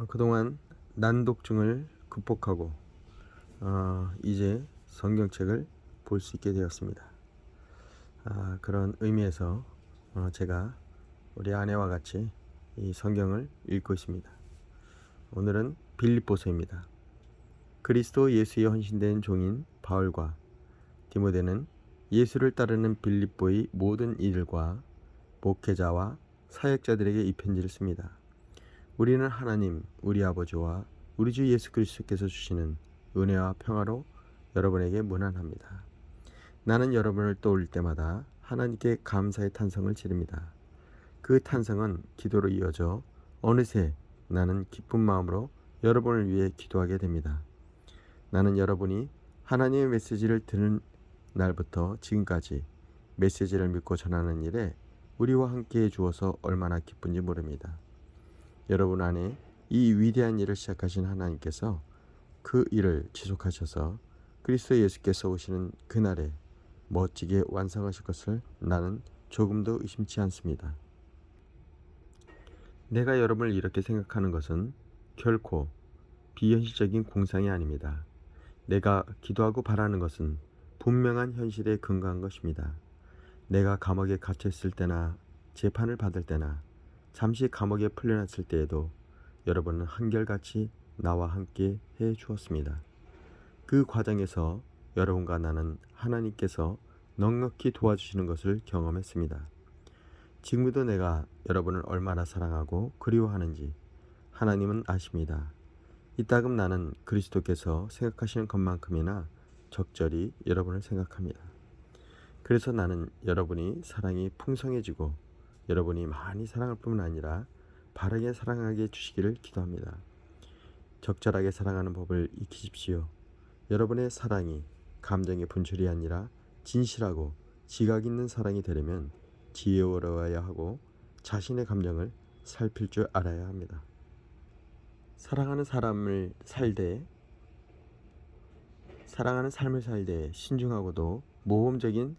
어, 그동안 난독증을 극복하고 어, 이제 성경책을 볼 수 있게 되었습니다. 아, 그런 의미에서 어, 제가 우리 아내와 같이 이 성경을 읽고 있습니다. 오늘은 빌립보서입니다. 그리스도 예수의 헌신된 종인 바울과 디모데는 예수를 따르는 빌립보의 모든 이들과 목회자와 사역자들에게 이 편지를 씁니다. 우리는 하나님 우리 아버지와 우리 주 예수 그리스도께서 주시는 은혜와 평화로 여러분에게 문안합니다. 나는 여러분을 떠올릴 때마다 하나님께 감사의 탄성을 지릅니다. 그 탄성은 기도로 이어져 어느새 나는 기쁜 마음으로 여러분을 위해 기도하게 됩니다. 나는 여러분이 하나님의 메시지를 듣는 날부터 지금까지 메시지를 믿고 전하는 일에 우리와 함께 해 주어서 얼마나 기쁜지 모릅니다. 여러분 안에 이 위대한 일을 시작하신 하나님께서 그 일을 지속하셔서 그리스도 예수께서 오시는 그날에 멋지게 완성하실 것을 나는 조금도 의심치 않습니다. 내가 여러분을 이렇게 생각하는 것은 결코 비현실적인 공상이 아닙니다. 내가 기도하고 바라는 것은 분명한 현실에 근거한 것입니다. 내가 감옥에 갇혀 있을 때나 재판을 받을 때나 잠시 감옥에 풀려났을 때에도 여러분은 한결같이 나와 함께 해 주었습니다. 그 과정에서 여러분과 나는 하나님께서 넉넉히 도와주시는 것을 경험했습니다. 지금도 내가 여러분을 얼마나 사랑하고 그리워하는지 하나님은 아십니다. 이따금 나는 그리스도께서 생각하시는 것만큼이나 적절히 여러분을 생각합니다. 그래서 나는 여러분이 사랑이 풍성해지고 여러분이 많이 사랑할 뿐만 아니라 바르게 사랑하게 해주시기를 기도합니다. 적절하게 사랑하는 법을 익히십시오. 여러분의 사랑이 감정의 분출이 아니라 진실하고 지각 있는 사랑이 되려면 지혜로워야 하고 자신의 감정을 살필 줄 알아야 합니다. 사랑하는 사람을 살되 사랑하는 삶을 살되 신중하고도 모험적인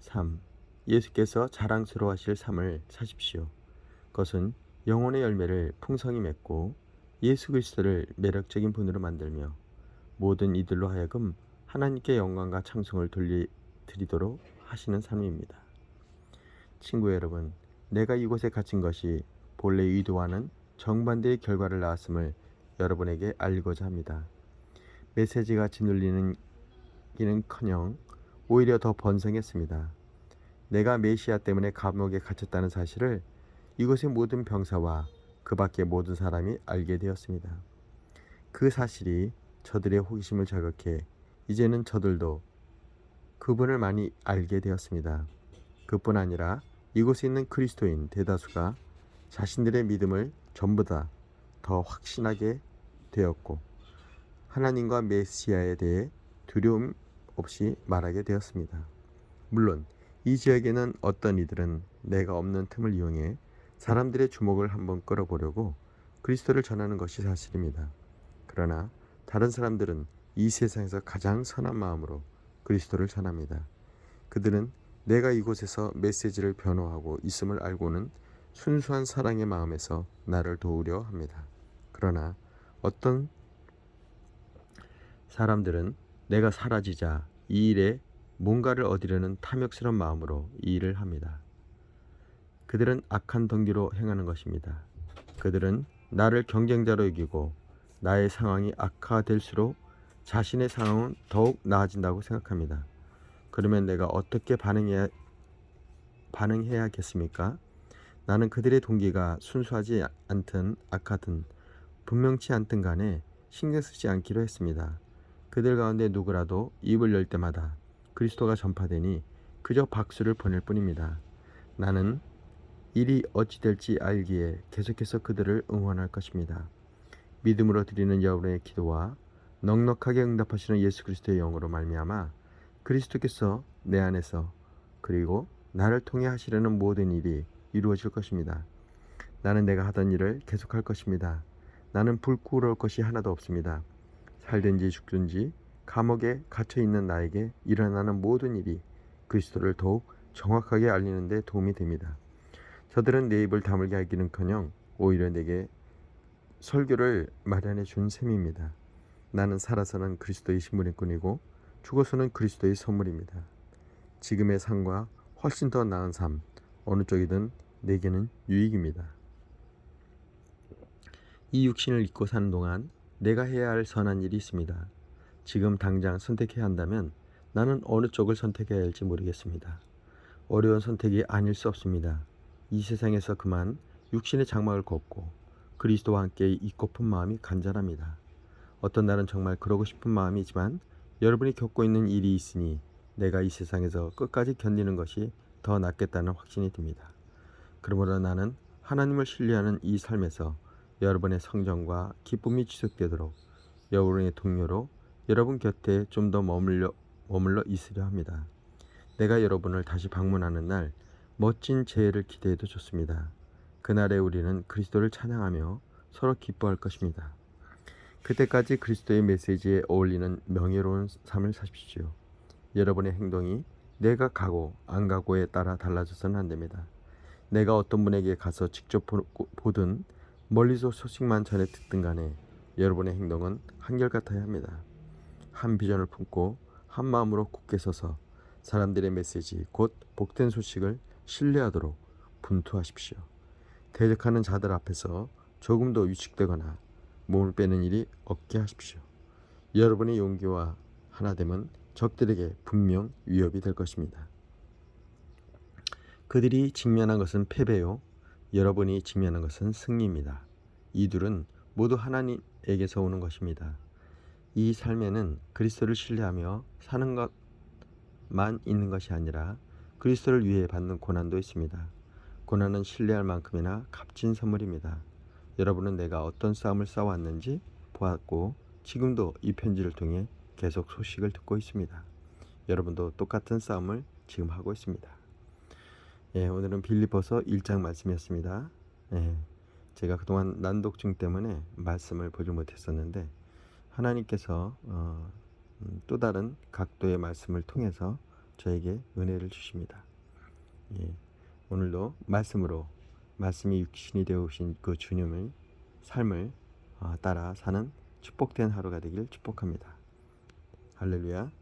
삶 예수께서 자랑스러워하실 삶을 사십시오. 그것은 영혼의 열매를 풍성히 맺고 예수 그리스도를 매력적인 분으로 만들며 모든 이들로 하여금 하나님께 영광과 찬송을 돌리 드리도록 하시는 삶입니다. 친구 여러분, 내가 이곳에 갇힌 것이 본래 의도와는 정반대의 결과를 낳았음을 여러분에게 알리고자 합니다. 메시지가 짓눌리는 기는커녕 오히려 더 번성했습니다. 내가 메시아 때문에 감옥에 갇혔다는 사실을 이곳의 모든 병사와 그 밖의 모든 사람이 알게 되었습니다. 그 사실이 저들의 호기심을 자극해 이제는 저들도 그분을 많이 알게 되었습니다. 그뿐 아니라 이곳에 있는 그리스도인 대다수가 자신들의 믿음을 전부 다더 확신하게 되었고 하나님과 메시아에 대해 두려움 없이 말하게 되었습니다. 물론 이 지역에는 어떤 이들은 내가 없는 틈을 이용해 사람들의 주목을 한번 끌어보려고 그리스도를 전하는 것이 사실입니다. 그러나 다른 사람들은 이 세상에서 가장 선한 마음으로 그리스도를 전합니다. 그들은 내가 이곳에서 메시지를 변호하고 있음을 알고는 순수한 사랑의 마음에서 나를 도우려 합니다. 그러나 어떤 사람들은 내가 사라지자 이 일에 뭔가를 얻으려는 탐욕스러운 마음으로 이 일을 합니다. 그들은 악한 동기로 행하는 것입니다. 그들은 나를 경쟁자로 여기고 나의 상황이 악화될수록 자신의 상황은 더욱 나아진다고 생각합니다. 그러면 내가 어떻게 반응해야, 반응해야겠습니까? 나는 그들의 동기가 순수하지 않든 악하든 분명치 않든 간에 신경 쓰지 않기로 했습니다. 그들 가운데 누구라도 입을 열 때마다 그리스도가 전파되니 그저 박수를 보낼 뿐입니다. 나는 일이 어찌 될지 알기에 계속해서 그들을 응원할 것입니다. 믿음으로 드리는 여러분의 기도와 넉넉하게 응답하시는 예수 그리스도의 영으로 말미암아 그리스도께서 내 안에서 그리고 나를 통해 하시려는 모든 일이 이루어질 것입니다. 나는 내가 하던 일을 계속할 것입니다. 나는 불구러울 것이 하나도 없습니다. 살든지 죽든지 감옥에 갇혀 있는 나에게 일어나는 모든 일이 그리스도를 더욱 정확하게 알리는 데 도움이 됩니다. 저들은 내 입을 다물게 하기는커녕 오히려 내게 설교를 마련해 준 셈입니다. 나는 살아서는 그리스도의 신분꾼이고 죽어서는 그리스도의 선물입니다. 지금의 삶과 훨씬 더 나은 삶 어느 쪽이든 내게는 유익입니다. 이 육신을 입고 사는 동안 내가 해야 할 선한 일이 있습니다. 지금 당장 선택해야 한다면 나는 어느 쪽을 선택해야 할지 모르겠습니다. 어려운 선택이 아닐 수 없습니다. 이 세상에서 그만 육신의 장막을 걷고 그리스도와 함께 있고픈 마음이 간절합니다. 어떤 날은 정말 그러고 싶은 마음이지만 여러분이 겪고 있는 일이 있으니 내가 이 세상에서 끝까지 견디는 것이 더 낫겠다는 확신이 듭니다. 그러므로 나는 하나님을 신뢰하는 이 삶에서 여러분의 성정과 기쁨이 지속되도록 여러분의 동료로 여러분 곁에 좀 더 머물러, 머물러 있으려 합니다. 내가 여러분을 다시 방문하는 날 멋진 재해를 기대해도 좋습니다. 그날에 우리는 그리스도를 찬양하며 서로 기뻐할 것입니다. 그때까지 그리스도의 메시지에 어울리는 명예로운 삶을 사십시오. 여러분의 행동이 내가 가고 안 가고에 따라 달라져서는 안 됩니다. 내가 어떤 분에게 가서 직접 보- 보든 멀리서 소식만 전해 듣든 간에 여러분의 행동은 한결같아야 합니다. 한 비전을 품고 한 마음으로 굳게 서서 사람들의 메시지 곧 복된 소식을 신뢰하도록 분투하십시오. 대적하는 자들 앞에서 조금 더 위축되거나 몸을 빼는 일이 없게 하십시오. 여러분의 용기와 하나됨은 적들에게 분명 위협이 될 것입니다. 그들이 직면한 것은 패배요. 여러분이 직면한 것은 승리입니다. 이 둘은 모두 하나님에게서 오는 것입니다. 이 삶에는 그리스도를 신뢰하며 사는 것만 있는 것이 아니라 그리스도를 위해 받는 고난도 있습니다. 고난은 신뢰할 만큼이나 값진 선물입니다. 여러분은 내가 어떤 싸움을 싸웠는지 보았고 지금도 이 편지를 통해 계속 소식을 듣고 있습니다. 여러분도 똑같은 싸움을 지금 하고 있습니다. 예, 오늘은 빌리버서 1장 말씀이었습니다. 예, 제가 그동안 난독증 때문에 말씀을 보지 못했었는데 하나님께서 어, 음, 또 다른 각도의 말씀을 통해서 저에게 은혜를 주십니다. 예, 오늘도 말씀으로 말씀이 육신이 되어 오신 그 주님의 삶을 어, 따라 사는 축복된 하루가 되길 축복합니다. 할렐루야.